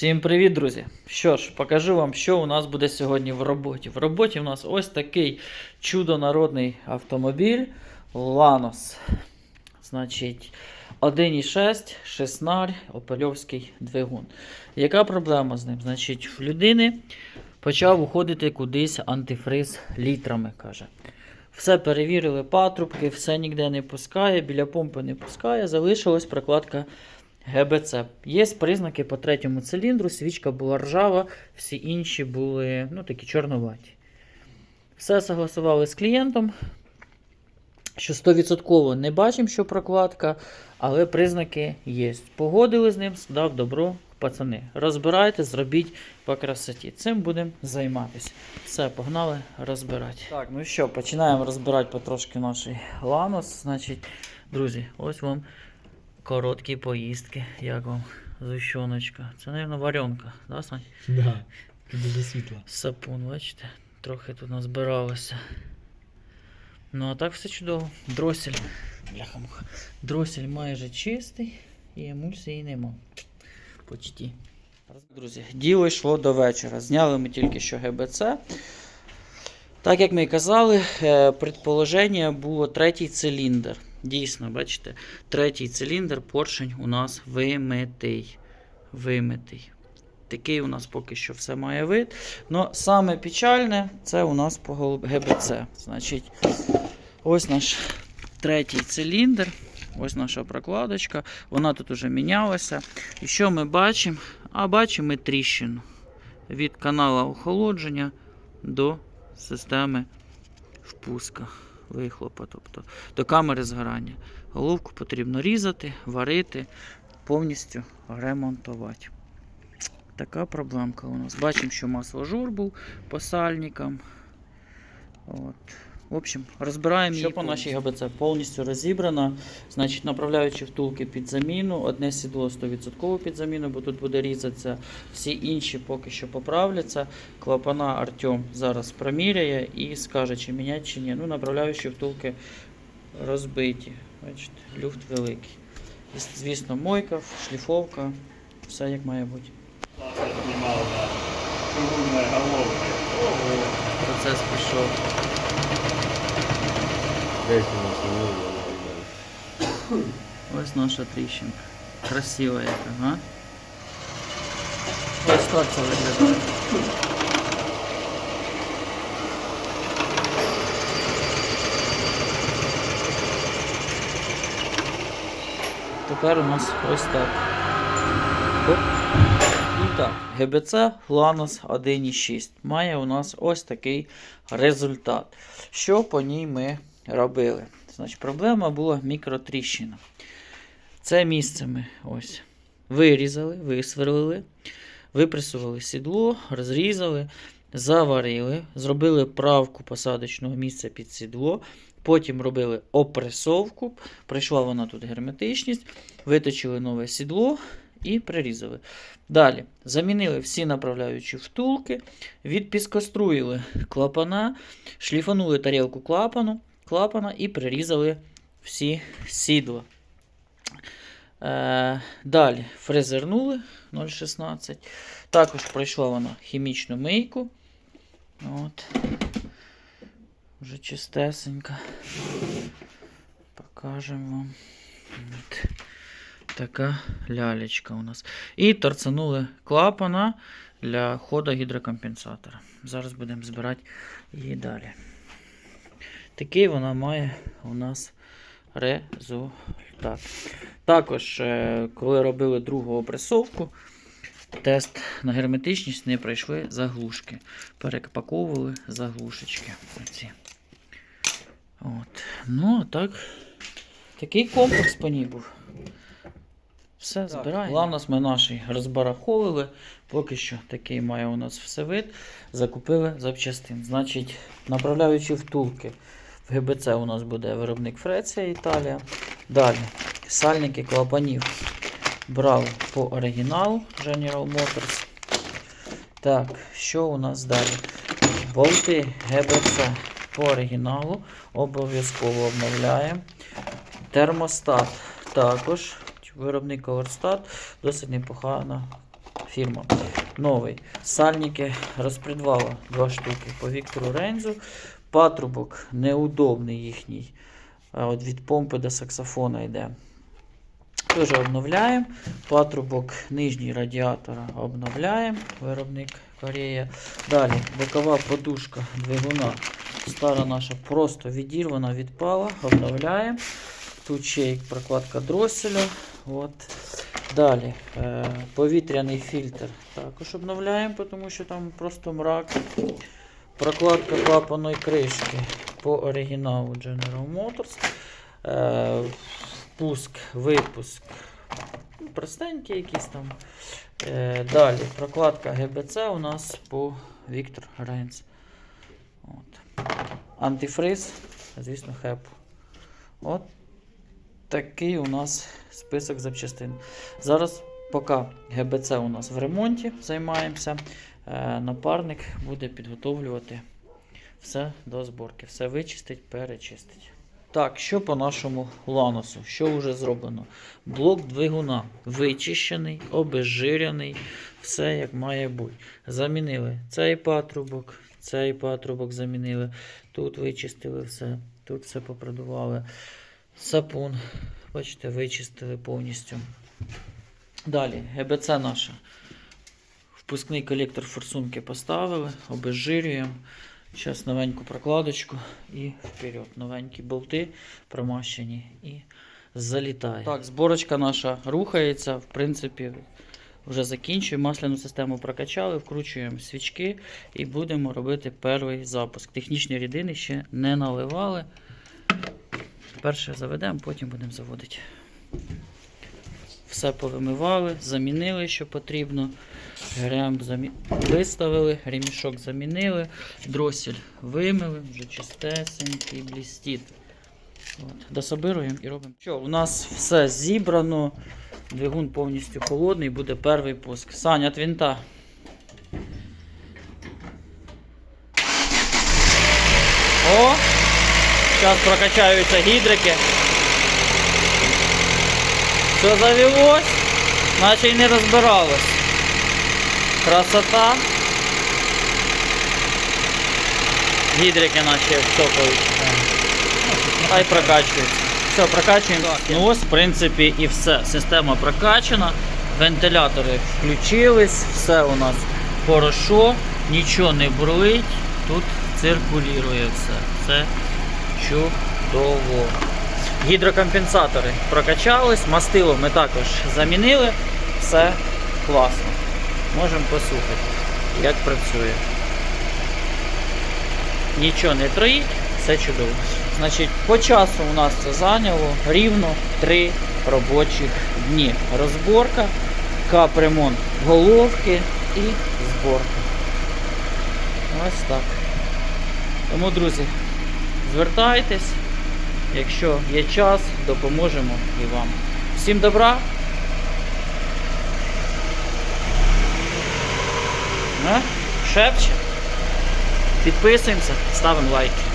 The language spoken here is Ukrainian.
Всім привіт, друзі! Що ж, покажу вам, що у нас буде сьогодні в роботі. В роботі у нас ось такий чудо-народний автомобіль Lanos. Значить, 1,6 шеснарь, опельовський двигун. Яка проблема з ним? Значить, в людини почав уходити кудись антифриз літрами, каже. Все перевірили патрубки, все ніде не пускає, біля помпи не пускає, залишилась прокладка ГБЦ. Є признаки по третьому циліндру, свічка була ржава, всі інші були ну, такі чорноваті. Все согласували з клієнтом. Що 100% не бачимо, що прокладка, але признаки є. Погодили з ним, дав добро, пацани. Розбирайте, зробіть по красоті. Цим будемо займатися. Все, погнали розбирати. Так, ну що, починаємо розбирати потрошки наш ланос. Значить, друзі, ось вам короткі поїздки. Як вам зущоночка. Це, мабуть, варенка, да, Сань? Да, дуже світло. Сапун, бачите? Трохи тут назбиралося. Ну, а так все чудово. Дросель. Бляха муха. Дросель майже чистий і емульсії нема. Почти. Друзі, діло йшло до вечора. Зняли ми тільки що ГБЦ. Так як ми і казали, е, предположення було третій циліндр. Дійсно, бачите, третій циліндр, поршень у нас вимитий. Вимитий. Такий у нас поки що все має вид. Но саме печальне це у нас по ГБЦ. Значить, ось наш третій циліндр. Ось наша прокладочка. Вона тут уже мінялася. І що ми бачимо? А бачимо ми тріщину від каналу охолодження до системи впуска, вихлопа, тобто до камери згорання. Головку потрібно різати, варити, повністю ремонтувати. Така проблемка у нас. Бачимо, що масложур був по сальникам. От. В общем, розбираємо Що по нашій ГБЦ повністю розібрано. Значить, направляючи втулки під заміну, одне сідло 100% під заміну, бо тут буде різатися. Всі інші поки що поправляться. Клапана Артем зараз проміряє і скаже, чи міняти, чи ні. Ну, направляючі втулки розбиті. Бачите, люфт великий. І, Звісно, мойка, шліфовка, все як має бути. Процес пішов. Ось наша тріщинка. Красива яка, га? Ось так це виглядає. Тепер у нас ось так. Оп. І так, ГБЦ Lanos 1.6 має у нас ось такий результат. Що по ній ми робили? Значить, проблема була мікротріщина. Це місце ми ось вирізали, висверлили, випресували сідло, розрізали, заварили, зробили правку посадочного місця під сідло. Потім робили опресовку, прийшла вона тут герметичність, виточили нове сідло і прирізали. Далі замінили всі направляючі втулки, відпіскоструїли клапана, шліфанули тарілку клапану, клапана і прирізали всі сідла. Е, далі фрезернули 0,16. Також пройшла вона хімічну мийку. От. Вже чистесенька. Покажемо вам. От. Така лялечка у нас. І торцанули клапана для ходу гідрокомпенсатора. Зараз будемо збирати її далі. Такий вона має у нас результат. Також, е, коли робили другу опресовку, тест на герметичність не пройшли заглушки. Перепаковували заглушечки. Оці. От. Ну, а так, такий комплекс по ній був. Все, збираємо. Ланос ми наш розбараховували. Поки що такий має у нас все вид. Закупили запчастин. Значить, направляючи втулки. В ГБЦ у нас буде виробник Фреція Італія. Далі сальники клапанів брали по оригіналу General Motors. Так, що у нас далі? Болти ГБЦ по оригіналу. Обов'язково обновляємо. Термостат також. Виробник Coverstат. Досить непогана фірма. Новий. Сальники розпредвала два штуки по Віктору Рензу. Патрубок неудобний їхній. От від помпи до саксофона йде. Теж обновляємо. Патрубок нижній радіатора обновляємо. Виробник Корея. Далі бокова подушка двигуна. Стара наша просто відірвана, відпала. Обновляємо. Тут ще й прокладка дроселя. От. Далі е, повітряний фільтр також обновляємо, тому що там просто мрак. Прокладка клапаної кришки по оригіналу General Motors. Е, Пуск, випуск. ну, Простенький якийсь там. Е, далі прокладка ГБЦ у нас по Віктор Рейнс. Антифриз, звісно, хеп. От такий у нас список запчастин. Зараз, поки ГБЦ у нас в ремонті займаємося, е, напарник буде підготовлювати все до зборки. Все вичистить, перечистить. Так, що по нашому ланосу? Що вже зроблено? Блок двигуна вичищений, обезжирений, все як має бути. Замінили цей патрубок, цей патрубок замінили. Тут вичистили все, тут все попродували. Сапун, бачите, вичистили повністю. Далі, ГБЦ наша. Впускний колектор форсунки поставили, обезжирюємо. Зараз новеньку прокладочку і вперед. Новенькі болти промащені і залітає. Так, зборочка наша рухається. В принципі, вже закінчуємо. Масляну систему прокачали, вкручуємо свічки і будемо робити перший запуск. Технічні рідини ще не наливали. Перше заведемо, потім будемо заводити. Все повимивали, замінили, що потрібно. Грем замі... виставили, ремішок замінили, дросель вимили, вже чистесенький, блістіт. Дособируємо і робимо. Що, у нас все зібрано. Двигун повністю холодний, буде перший пуск. Саня, от винта. О! Зараз прокачаються гідрики. Все завелось, наче й не розбиралось. Красота. Гідрики наші цокають. Хай прокачується. Все, прокачуємо. Ну ось, в принципі, і все. Система прокачана. Вентилятори включились, все у нас хорошо, нічого не бурлить, тут циркулює все. Все чудово. Гідрокомпенсатори прокачались, мастило ми також замінили, все класно. Можемо послухати, як працює. Нічого не троїть, все чудово. Значить, по часу у нас це зайняло рівно 3 робочих дні. Розборка, капремонт головки і зборка. Ось так. Тому, друзі, звертайтесь. Якщо є час, допоможемо і вам. Всім добра. А? Шепче. Підписуємося, ставимо лайки.